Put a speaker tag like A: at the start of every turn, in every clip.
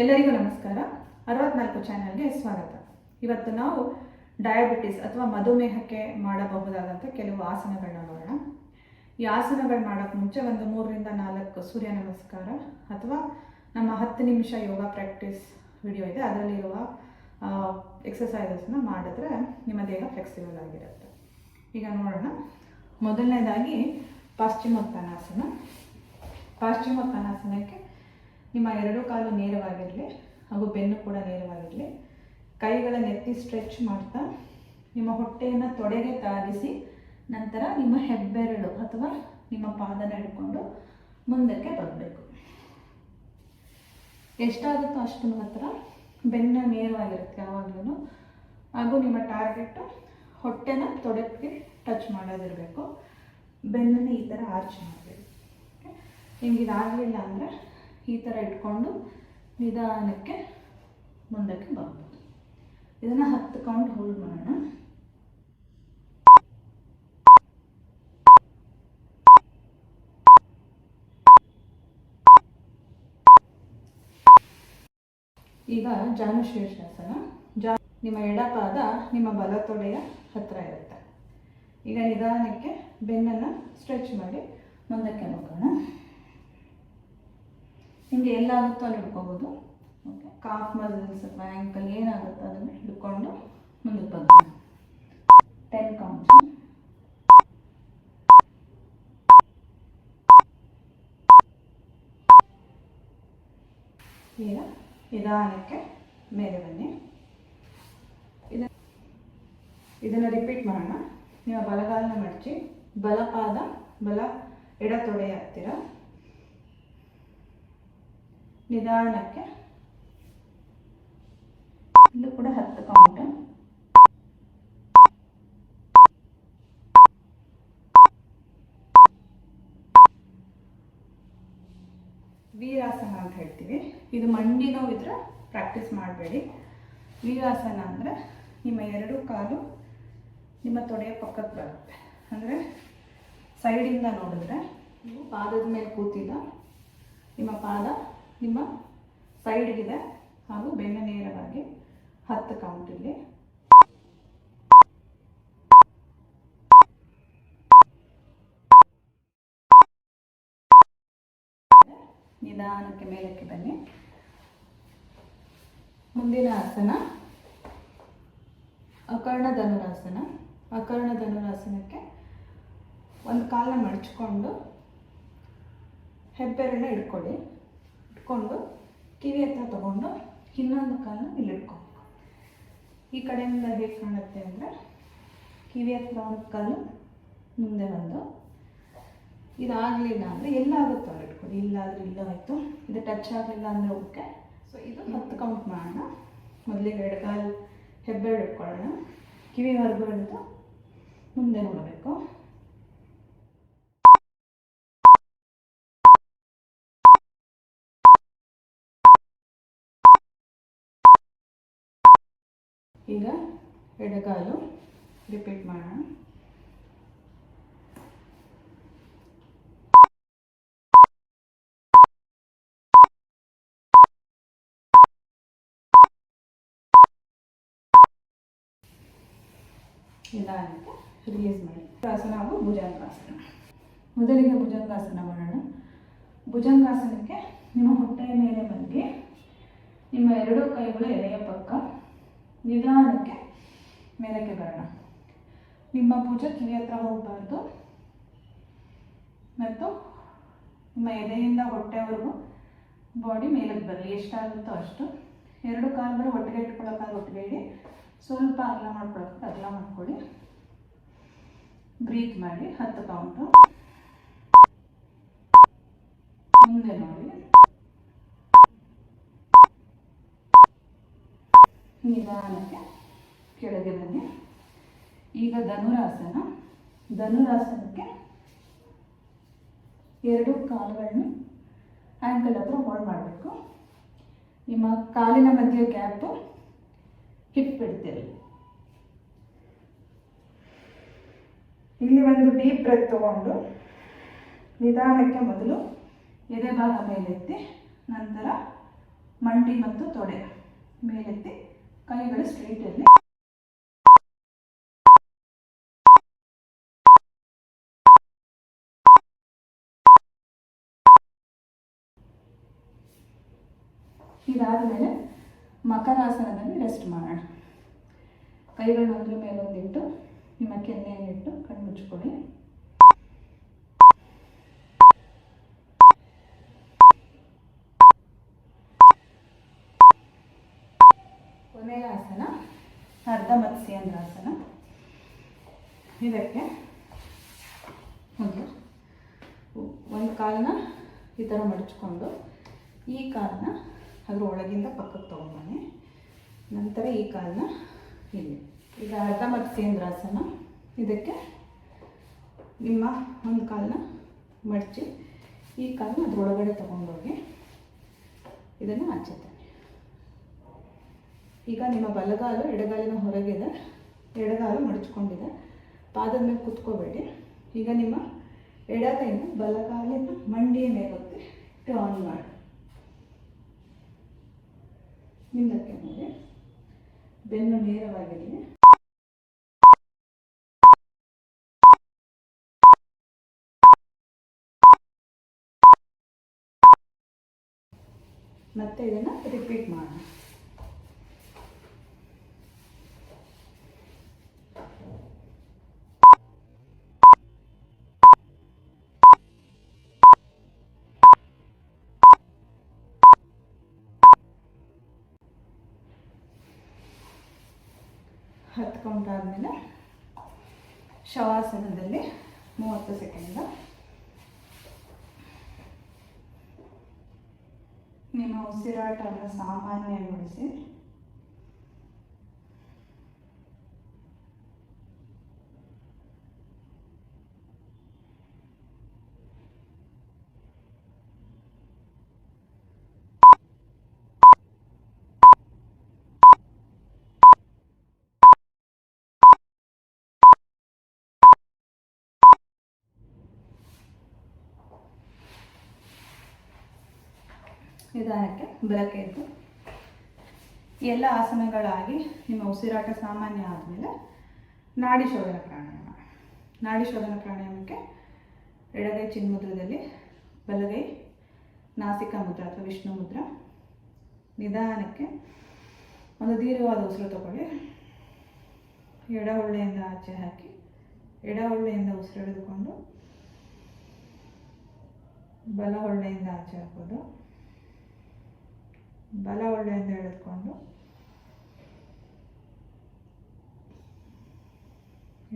A: ಎಲ್ಲರಿಗೂ ನಮಸ್ಕಾರ. ಅರವತ್ನಾಲ್ಕು ಚಾನೆಲ್ಗೆ ಸ್ವಾಗತ. ಇವತ್ತು ನಾವು ಡಯಾಬಿಟಿಸ್ ಅಥವಾ ಮಧುಮೇಹಕ್ಕೆ ಮಾಡಬಹುದಾದಂಥ ಕೆಲವು ಆಸನಗಳನ್ನ ನೋಡೋಣ. ಈ ಆಸನಗಳು ಮಾಡೋಕ್ಕೆ ಮುಂಚೆ ಒಂದು ಮೂರರಿಂದ ನಾಲ್ಕು ಸೂರ್ಯ ನಮಸ್ಕಾರ ಅಥವಾ ನಮ್ಮ ಹತ್ತು ನಿಮಿಷ ಯೋಗ ಪ್ರಾಕ್ಟೀಸ್ ವಿಡಿಯೋ ಇದೆ. ಅದರಲ್ಲಿರುವ ಎಕ್ಸಸೈಸಸ್ನ ಮಾಡಿದ್ರೆ ನಿಮ್ಮ ದೇಹ ಫ್ಲೆಕ್ಸಿಬಲ್ ಆಗಿರುತ್ತೆ. ಈಗ ನೋಡೋಣ. ಮೊದಲನೇದಾಗಿ ಪಾಶ್ಚಿಮೋತ್ತನಾಸನ. ಪಾಶ್ಚಿಮೋತ್ಥಾನಾಸನಕ್ಕೆ ನಿಮ್ಮ ಎರಡು ಕಾಲು ನೇರವಾಗಿರಲಿ ಹಾಗೂ ಬೆನ್ನು ಕೂಡ ನೇರವಾಗಿರಲಿ. ಕೈಗಳ ನೆತ್ತಿ ಸ್ಟ್ರೆಚ್ ಮಾಡ್ತಾ ನಿಮ್ಮ ಹೊಟ್ಟೆಯನ್ನು ತೊಡೆಗೆ ತಾಗಿಸಿ ನಂತರ ನಿಮ್ಮ ಹೆಬ್ಬೆರಳು ಅಥವಾ ನಿಮ್ಮ ಪಾದನ ಹಿಡ್ಕೊಂಡು ಮುಂದಕ್ಕೆ ಬರಬೇಕು. ಎಷ್ಟಾಗುತ್ತೋ ಅಷ್ಟು ಮಾತ್ರ ಬೆನ್ನ ನೇರವಾಗಿರುತ್ತೆ ಯಾವಾಗಲೂ ಹಾಗೂ ನಿಮ್ಮ ಟಾರ್ಗೆಟ್ ಹೊಟ್ಟೆನ ತೊಡೆಗೆ ಟಚ್ ಮಾಡೋದಿರಬೇಕು. ಬೆನ್ನನ್ನು ಈ ಥರ ಆರ್ಚ್ ಮಾಡಬೇಕು. ನಿಮ್ಗೆ ಇದಾಗಲಿಲ್ಲ ಅಂದರೆ ಈ ಥರ ಇಟ್ಕೊಂಡು ನಿಧಾನಕ್ಕೆ ಮುಂದಕ್ಕೆ ಬರ್ಬೋದು. ಇದನ್ನು ಹತ್ತು ಕೌಂಟ್ ಹೋಲ್ಡ್ ಮಾಡೋಣ. ಈಗ ಜಾನುಶೀರ್ಷಾಸನ. ಜಾ ನಿಮ್ಮ ಎಡಪಾದ ನಿಮ್ಮ ಬಲ ತೊಡೆಯ ಹತ್ತಿರ ಇರುತ್ತೆ. ಈಗ ನಿಧಾನಕ್ಕೆ ಬೆನ್ನನ್ನು ಸ್ಟ್ರೆಚ್ ಮಾಡಿ ಮುಂದಕ್ಕೆ ಹೋಗೋಣ ನಿಮಗೆ ಎಲ್ಲಾಗುತ್ತೋ ಅಲ್ಲಿ ಹಿಡ್ಕೋಬೋದು. ಓಕೆ ಕಾಫ್ ಮಸಲ್ಸ್ ಅಥವಾ ಆ್ಯಂಕಲ್ ಏನಾಗುತ್ತೋ ಅದನ್ನು ಹಿಡ್ಕೊಂಡು ಮುಂದಕ್ಕೆ ಬರೋಣ ಟೆನ್ ಕೌಂಟ್ಸ್ ಈಗ ನಿಧಾನಕ್ಕೆ ಮೇಲೆ ಬನ್ನಿ. ಇದನ್ನು ಇದನ್ನು ರಿಪೀಟ್ ಮಾಡೋಣ. ನೀವು ಬಲಗಾಲನ ಮಡಚಿ, ಬಲಪಾದ ಬಲ ಎಡ ತೊಡೆಯ ಹತ್ತಿರ. ನಿಧಾನಕ್ಕೆ ಇಲ್ಲೂ ಕೂಡ ಹತ್ತು ಕೌಂಟ್ ವೀರಾಸನ ಅಂತ ಹೇಳ್ತೀವಿ. ಇದು ಮಂಡಿ ನೋವು ಇದ್ರೆ ಪ್ರಾಕ್ಟೀಸ್ ಮಾಡಬೇಡಿ. ವೀರಾಸನ ಅಂದರೆ ನಿಮ್ಮ ಎರಡು ಕಾಲು ನಿಮ್ಮ ತೊಡೆಯ ಪಕ್ಕಕ್ಕೆ ಬರುತ್ತೆ. ಅಂದರೆ ಸೈಡಿಂದ ನೋಡಿದ್ರೆ ನೀವು ಪಾದದ ಮೇಲೆ ಕೂತಿಲ್ಲ, ನಿಮ್ಮ ಪಾದ ನಿಮ್ಮ ಸೈಡ್ಗಿದೆ ಹಾಗೂ ಬೆನ್ನ ನೇರವಾಗಿ ಹತ್ತು ಕೌಂಟ್ ಇಲ್ಲಿ. ನಿಧಾನಕ್ಕೆ ಮೇಲಕ್ಕೆ ಬನ್ನಿ. ಮುಂದಿನ ಆಸನ. ಅಕರ್ಣ ಧನುರಾಸನ. ಅಕರ್ಣ ಧನುರಾಸನಕ್ಕೆ ಒಂದು ಕಾಲನ್ನ ಮಡಚ್ಕೊಂಡು ಹೆಬ್ಬೆರಳನ್ನ ಇಟ್ಕೊಳ್ಳಿ ಇಟ್ಕೊಂಡು ಕಿವಿ ಹತ್ರ ತಗೊಂಡು ಇನ್ನೊಂದು ಕಾಲನ್ನ ಇಲ್ಲಿ ಇಟ್ಕೊಬೇಕು ಈ ಕಡೆಯಿಂದ ಹೇಗೆ ಕಾಣುತ್ತೆ ಅಂದರೆ ಕಿವಿ ಹತ್ರ ಒಂದು ಕಾಲು ಮುಂದೆ ಒಂದು. ಇದಾಗಲಿಲ್ಲ ಅಂದರೆ ಎಲ್ಲಾಗುತ್ತೋ ಇಟ್ಕೊಳ್ಳಿ ಇಲ್ಲಾದರೆ ಇಲ್ಲ ಆಯಿತು ಇದು ಟಚ್ ಆಗಲಿಲ್ಲ ಅಂದರೆ ಓಕೆ. ಸೊ ಇದು ಹತ್ತು ಕೌಂಟ್ ಮಾಡೋಣ. ಮೊದಲಿಗೆ ಎರಡು ಕಾಲು ಹೆಬ್ಬೆರಡು ಇಟ್ಕೊಳ್ಳೋಣ. ಹೊರಗು ಹಿಡಿದು ಮುಂದೆ ನೋಡಬೇಕು. ಈಗ ಎಡಗಾಲು ರಿಪೀಟ್ ಮಾಡೋಣ. ನಿಧಾನಕ್ಕೆ ರಿಲೀಸ್ ಮಾಡಿ. ಆಸನ ಹಾಗೂ ಭುಜಂಗಾಸನ. ಮೊದಲಿಗೆ ಭುಜಂಗಾಸನ ಮಾಡೋಣ. ಭುಜಂಗಾಸನಕ್ಕೆ ನಿಮ್ಮ ಹೊಟ್ಟೆಯ ಮೇಲೆ ಮಲಗಿ ನಿಮ್ಮ ಎರಡೂ ಕೈಗಳು ಎಲೆಯ ಪಕ್ಕ ನಿಧಾನಕ್ಕೆ ಮೇಲಕ್ಕೆ ಬರೋಣ. ನಿಮ್ಮ ಭುಜ ಕಿವಿ ಹತ್ರ ಹೋಗಬಾರ್ದು. ಮತ್ತು ನಿಮ್ಮ ಎದೆಯಿಂದ ಹೊಟ್ಟೆವರೆಗೂ ಬಾಡಿ ಮೇಲಕ್ಕೆ ಬರಲಿ. ಎಷ್ಟಾಗುತ್ತೋ ಅಷ್ಟು. ಎರಡು ಕಾಲುಗಳು ಒಟ್ಟಿಗೆ ಇಟ್ಕೊಳ್ಳೋಕ್ಕಾಗ ಒಟ್ಟಿಗೆ ಸ್ವಲ್ಪ ಅಗಲ ಮಾಡ್ಕೊಳಕ್ಕೆ ಅಗಲ ಮಾಡ್ಕೊಳ್ಳಿ. ಬ್ರೀತ್ ಮಾಡಿ ಹತ್ತು ಕೌಂಟು ಮುಂದೆ ನೋಡಿ. ನಿಧಾನಕ್ಕೆ ಕೆಳಗೆ ಬನ್ನಿ. ಈಗ ಧನುರಾಸನ. ಧನುರಾಸನಕ್ಕೆ ಎರಡು ಕಾಲುಗಳನ್ನು ಆ್ಯಂಕಲ್ ಹತ್ರ ಹೋಲ್ಡ್ ಮಾಡಬೇಕು. ನಿಮ್ಮ ಕಾಲಿನ ಮಧ್ಯೆ ಗ್ಯಾಪು ಹಿಪ್ ಬಿಡ್ತೀರಿ ಇಲ್ಲಿ ಒಂದು ಡೀಪ್ ಬ್ರೆತ್ ತಗೊಂಡು ನಿಧಾನಕ್ಕೆ ಮೊದಲು ಎದೆ ಭಾಗ ಮೇಲೆತ್ತಿ, ನಂತರ ಮಂಡಿ ಮತ್ತು ತೊಡೆ ಮೇಲೆತ್ತಿ ಕೈಗಳು ಸ್ಟ್ರೈಟ್ ಇರಲಿ ಇದಾದಮೇಲೆ ಮಕರಾಸನದಲ್ಲಿ ರೆಸ್ಟ್ ಮಾಡೋಣ ಕೈಗಳನ್ನ ಒಂದ್ರ ಮೇಲೆ ಒಂದಿಟ್ಟು ನಿಮ್ಮ ಕೆನ್ನೆಯನ್ನಿಟ್ಟು ಕಣ್ಣು ಮುಚ್ಕೊಳ್ಳಿ ಕೊನೆಯ ಆಸನ ಅರ್ಧ ಮತ್ಸ್ಯೇಂದ್ರಾಸನ ಇದಕ್ಕೆ ಒಂದು ಒಂದು ಕಾಲನ್ನ ಈ ಥರ ಮಡಚ್ಕೊಂಡು ಈ ಕಾಲನ್ನ ಅದ್ರ ಒಳಗಿಂದ ಪಕ್ಕಕ್ಕೆ ತೊಗೊಂಬನ್ನಿ ನಂತರ ಈ ಕಾಲನ್ನ ಇಲ್ಲಿ. ಈಗ ಅರ್ಧ ಮತ್ಸ್ಯೇಂದ್ರಾಸನ ಇದಕ್ಕೆ ನಿಮ್ಮ ಒಂದು ಕಾಲನ್ನ ಮಡಚಿ ಈ ಕಾಲನ್ನ ಅದ್ರೊಳಗಡೆ ತೊಗೊಂಡೋಗಿ ಇದನ್ನು ಆಚೆ ಈಗ ನಿಮ್ಮ ಬಲಗಾಲು ಎಡಗಾಲಿನ ಹೊರಗಿದೆ. ಎಡಗಾಲು ಮಡಚ್ಕೊಂಡಿದೆ. ಪಾದದ ಮೇಲೆ ಕುತ್ಕೋಬೇಡಿ. ಈಗ ನಿಮ್ಮ ಎಡಗೈನ ಬಲಗಾಲಿನ ಮಂಡಿಯ ಮೇಲೊತ್ತಿ ಟರ್ನ್ ಮಾಡಿ. ಹಿಂದಕ್ಕೆ ನೋಡಿ. ಬೆನ್ನು ನೇರವಾಗಿರಲಿ ಮತ್ತೆ ಇದನ್ನು ರಿಪೀಟ್ ಮಾಡೋಣ ಹತ್ತು ಆದ್ಮೇಲೆ ಶವಾಸನದಲ್ಲಿ ಮೂವತ್ತು ಸೆಕೆಂಡ್. ನಿಮ್ಮ ಉಸಿರಾಟವನ್ನು ಸಾಮಾನ್ಯಗೊಳಿಸಿ. ನಿಧಾನಕ್ಕೆ ಬಲಕ್ಕೆ ಎದ್ದು ಎಲ್ಲ ಆಸನಗಳಾಗಿ ನಿಮ್ಮ ಉಸಿರಾಟ ಸಾಮಾನ್ಯ ಆದಮೇಲೆ ನಾಡಿ ಶೋಧನ ಪ್ರಾಣಾಯಾಮ. ನಾಡಿ ಶೋಧನ ಪ್ರಾಣಾಯಾಮಕ್ಕೆ ಎಡಗೈ ಚಿನ್ಮುದ್ರದಲ್ಲಿ ಬಲಗೈ ನಾಸಿಕ ಮುದ್ರ ಅಥವಾ ವಿಷ್ಣು ಮುದ್ರ ನಿಧಾನಕ್ಕೆ ಒಂದು ದೀರ್ಘವಾದ ಉಸಿರು ತಗೊಳ್ಳಿ. ಎಡ ಹೊಳ್ಳೆಯಿಂದ ಆಚೆ ಹಾಕಿ ಎಡ ಹೊಳ್ಳೆಯಿಂದ ಉಸಿರು ಹಿಡಿದುಕೊಂಡು ಬಲ ಹೊಳ್ಳೆಯಿಂದ ಆಚೆ ಹಾಕೋದು. ಬಲ ಅಂತ ಎಳೆದುಕೊಂಡು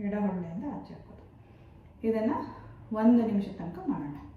A: ಎಡ ಒಳ್ಳೆಯಿಂದ ಆಚೆ ಹಾಕೋದು. ಇದನ್ನು ಒಂದು ನಿಮಿಷ ತನಕ ಮಾಡೋಣ.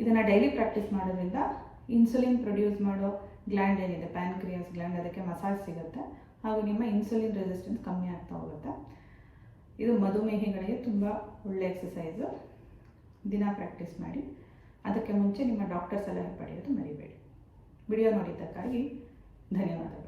A: ಇದನ್ನು ಡೈಲಿ ಪ್ರಾಕ್ಟೀಸ್ ಮಾಡೋದ್ರಿಂದ ಇನ್ಸುಲಿನ್ ಪ್ರೊಡ್ಯೂಸ್ ಮಾಡೋ ಗ್ಲ್ಯಾಂಡ್ ಏನಿದೆ ಪ್ಯಾನ್ಕ್ರಿಯಾಸ್ ಗ್ಲ್ಯಾಂಡ್ ಅದಕ್ಕೆ ಮಸಾಜ್ ಸಿಗುತ್ತೆ. ಹಾಗೂ ನಿಮ್ಮ ಇನ್ಸುಲಿನ್ ರೆಸಿಸ್ಟೆನ್ಸ್ ಕಮ್ಮಿ ಆಗ್ತಾ ಹೋಗುತ್ತೆ. ಇದು ಮಧುಮೇಹಿಗಳಿಗೆ ತುಂಬ ಒಳ್ಳೆ ಎಕ್ಸಸೈಸು ದಿನ ಪ್ರಾಕ್ಟೀಸ್ ಮಾಡಿ. ಅದಕ್ಕೆ ಮುಂಚೆ ನಿಮ್ಮ ಡಾಕ್ಟರ್ ಸಲಹೆ ಪಡೆಯೋದು ಮರಿಬೇಡಿ. ವಿಡಿಯೋ ನೋಡಿದ್ದಕ್ಕಾಗಿ ಧನ್ಯವಾದಗಳು.